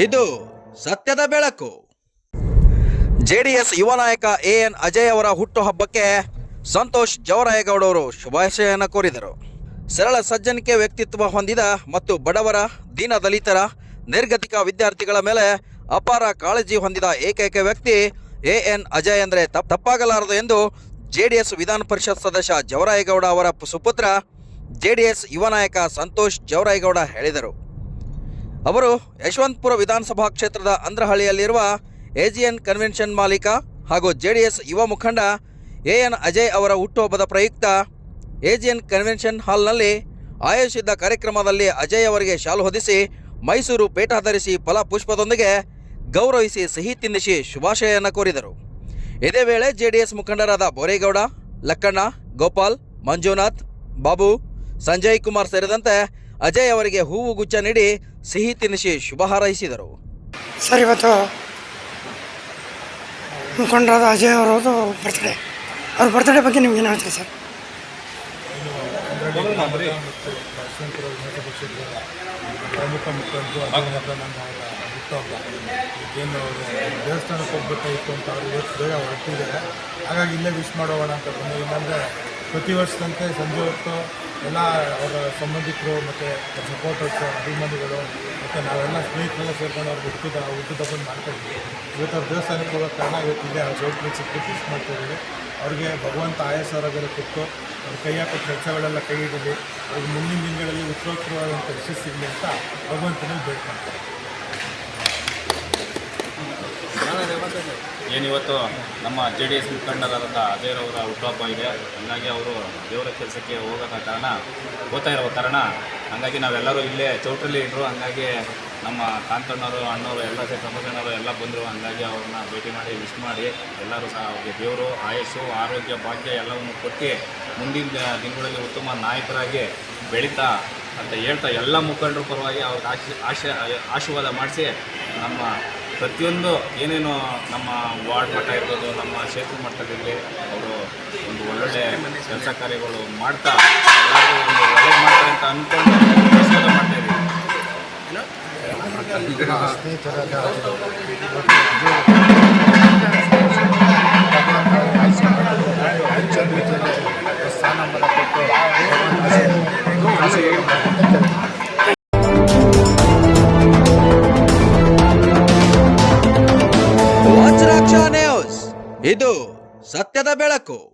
ಇದು ಸತ್ಯದ ಬೆಳಕು. ಜೆಡಿಎಸ್ ಯುವ ನಾಯಕ ಎ ಎನ್ ಅಜಯ್ ಅವರ ಹುಟ್ಟುಹಬ್ಬಕ್ಕೆ ಸಂತೋಷ್ ಜವರಾಯಗೌಡ ಅವರು ಶುಭಾಶಯನ ಕೋರಿದರು. ಸರಳ ಸಜ್ಜನಿಕೆ ವ್ಯಕ್ತಿತ್ವ ಹೊಂದಿದ ಮತ್ತು ಬಡವರ, ದೀನ ದಲಿತರ, ನಿರ್ಗತಿಕ ವಿದ್ಯಾರ್ಥಿಗಳ ಮೇಲೆ ಅಪಾರ ಕಾಳಜಿ ಹೊಂದಿದ ಏಕೈಕ ವ್ಯಕ್ತಿ ಎ ಎನ್ ಅಜಯ್ ಅಂದರೆ ತಪ್ಪು ತಪ್ಪಾಗಲಾರದು ಎಂದು ಜೆಡಿಎಸ್ ವಿಧಾನ ಪರಿಷತ್ ಸದಸ್ಯ ಜವರಾಯಗೌಡ ಅವರ ಸುಪುತ್ರ ಜೆಡಿಎಸ್ ಯುವ ನಾಯಕ ಸಂತೋಷ್ ಜವರಾಯಗೌಡ ಹೇಳಿದರು. ಅವರು ಯಶವಂತಪುರ ವಿಧಾನಸಭಾ ಕ್ಷೇತ್ರದ ಅಂದ್ರಹಳ್ಳಿಯಲ್ಲಿರುವ ಎಜಿಎನ್ ಕನ್ವೆನ್ಷನ್ ಮಾಲೀಕ ಹಾಗೂ ಜೆಡಿಎಸ್ ಯುವ ಮುಖಂಡ ಎ ಎನ್ ಅಜಯ್ ಅವರ ಹುಟ್ಟುಹಬ್ಬದ ಪ್ರಯುಕ್ತ ಎಜಿಎನ್ ಕನ್ವೆನ್ಷನ್ ಹಾಲ್ನಲ್ಲಿ ಆಯೋಜಿಸಿದ್ದ ಕಾರ್ಯಕ್ರಮದಲ್ಲಿ ಅಜಯ್ ಅವರಿಗೆ ಶಾಲು ಹೊದಿಸಿ ಮೈಸೂರು ಪೇಟ ಧರಿಸಿ ಫಲ ಪುಷ್ಪದೊಂದಿಗೆ ಗೌರವಿಸಿ ಸಿಹಿ ತಿನ್ನಿಸಿ ಶುಭಾಶಯನ ಕೋರಿದರು. ಇದೇ ವೇಳೆ ಜೆಡಿಎಸ್ ಮುಖಂಡರಾದ ಬೋರೇಗೌಡ, ಲಕ್ಕಣ್ಣ, ಗೋಪಾಲ್, ಮಂಜುನಾಥ್, ಬಾಬು, ಸಂಜಯ್ ಕುಮಾರ್ ಸೇರಿದಂತೆ ಅಜಯ್ ಅವರಿಗೆ ಹೂವು ಗುಚ್ಛ ನೀಡಿ ಸಿಹಿ ತಿನಿಸಿ ಶುಭ ಹಾರೈಸಿದರು. ಸರ್ ಇವತ್ತು ಮುಖಂಡರಾದ ಅಜಯ್ ಅವರದು ಬರ್ತ್ಡೇ ಅವ್ರ ಬರ್ತ್ಡೇ ಬಗ್ಗೆ ನಿಮ್ಗೆ ಏನು ಹೇಳ್ತೀರಿ ಸರ್? ಪ್ರಮುಖ ಮುಖಂಡರು ಅವರ ಹುಟ್ಟುಹಬ್ಬ ಅವರು ದೇವಸ್ಥಾನಕ್ಕೆ ಹೋಗ್ಬೇಕಾಗಿತ್ತು ಅಂತ ಅವರು ಇವತ್ತು ಬೇಗ ಹೊರಟಿದ್ದಾರೆ. ಹಾಗಾಗಿ ಇಲ್ಲೇ ವಿಶ್ ಮಾಡೋಣ ಅಂತ ಬಂದು ಇಲ್ಲಾಂದರೆ ಪ್ರತಿ ವರ್ಷದಂತೆ ಸಂಜೆ ಹೊತ್ತು ಎಲ್ಲ ಅವರ ಸಂಬಂಧಿಕರು ಮತ್ತು ಸಪೋರ್ಟರ್ಸ್ ಅಭಿಮಾನಿಗಳು ಮತ್ತು ನಾವೆಲ್ಲ ಸ್ನೇಹಿತರೆಲ್ಲ ಸೇರ್ಕೊಂಡು ಅವ್ರಿಗೆ ಹುಟ್ಟಿದ ಹುಟ್ಟಿದ ಬಂದು ಮಾಡ್ತಾ ಇದ್ವಿ ಇವತ್ತು ಅವ್ರ ದೇವಸ್ಥಾನಕ್ಕೆ ಹೋಗೋ ಕಾರಣ ಇವತ್ತಿದೆ ಅವ್ರ ಜೋಟ್ಲಿ ಸಿಕ್ಕಿ ಫಿಕ್ಸ್ ಮಾಡ್ತಾ ಇದ್ದೀವಿ. ಅವ್ರಿಗೆ ಭಗವಂತ ಆಯಾಸ ಆರೋಗ್ಯ ಕೊಟ್ಟು ಅವ್ರ ಕೈ ಹಾಕೋ ಕೆಲಸಗಳೆಲ್ಲ ಕೈ ಇಡಲಿ ಅವ್ರಿಗೆ ಮುಂದಿನ ದಿನಗಳಲ್ಲಿ ಉತ್ತರೋತ್ತರವಾದಂಥ ಯಶಸ್ಸು ಸಿಗಲಿ ಅಂತ ಭಗವಂತನಲ್ಲಿ ಬೇಡ್ಕೊಂತಾರೆ ಏನಿವತ್ತು ನಮ್ಮ ಜೆ ಡಿ ಎಸ್ ಮುಖಂಡರಾದಂಥ ಅಜಯರವರ ಹುಟ್ಟುಹಬ್ಬ ಇದೆ. ಹಾಗಾಗಿ ಅವರು ದೇವರ ಕೆಲಸಕ್ಕೆ ಹೋಗೋ ಕಾರಣ, ಹೋಗ್ತಾ ಇರೋ ಕಾರಣ, ಹಂಗಾಗಿ ನಾವೆಲ್ಲರೂ ಇಲ್ಲೇ ಚೌಟ್ರಲ್ಲಿ ಇಟ್ಟರು ಹಂಗಾಗಿ ನಮ್ಮ ಕಾಂತಣ್ಣವರು ಅಣ್ಣವರು ಎಲ್ಲ ಸೇರಿ ತಮ್ಮಣ್ಣವರು ಎಲ್ಲ ಬಂದರು. ಹಂಗಾಗಿ ಅವ್ರನ್ನ ಭೇಟಿ ಮಾಡಿ ವಿಶ್ ಮಾಡಿ ಎಲ್ಲರೂ ಸಹ ಅವ್ರಿಗೆ ದೇವರು, ಆಯಸ್ಸು, ಆರೋಗ್ಯ, ಭಾಗ್ಯ ಎಲ್ಲವನ್ನು ಕೊಟ್ಟು ಮುಂದಿನ ದಿನಗಳಲ್ಲಿ ಉತ್ತಮ ನಾಯಕರಾಗಿ ಬೆಳೀತಾ ಅಂತ ಹೇಳ್ತಾ ಎಲ್ಲ ಮುಖಂಡರ ಪರವಾಗಿ ಅವ್ರಿಗೆ ಆಶಿ, ಆಶ, ಆಶೀರ್ವಾದ ಮಾಡಿಸಿ ನಮ್ಮ ಪ್ರತಿಯೊಂದು ಏನೇನು ನಮ್ಮ ವಾರ್ಡ್ ಮಟ್ಟ ಇರ್ಬೋದು, ನಮ್ಮ ಕ್ಷೇತ್ರ ಮಟ್ಟದಲ್ಲಿ ಅವರು ಒಂದು ಒಳ್ಳೊಳ್ಳೆ ಕೆಲಸ ಕಾರ್ಯಗಳು ಮಾಡ್ತಾ ಒಂದು ಒಳ್ಳೆ ಮಾಡ್ತಾರೆ ಅಂತ ಅಂದ್ಕೊಂಡು ಸ್ಥಾನ ಇದ್ದೀವಿ. ಕೊಟ್ಟು ನ್ಯೂಸ್ ಇದು ಸತ್ಯದ ಬೆಳಕು.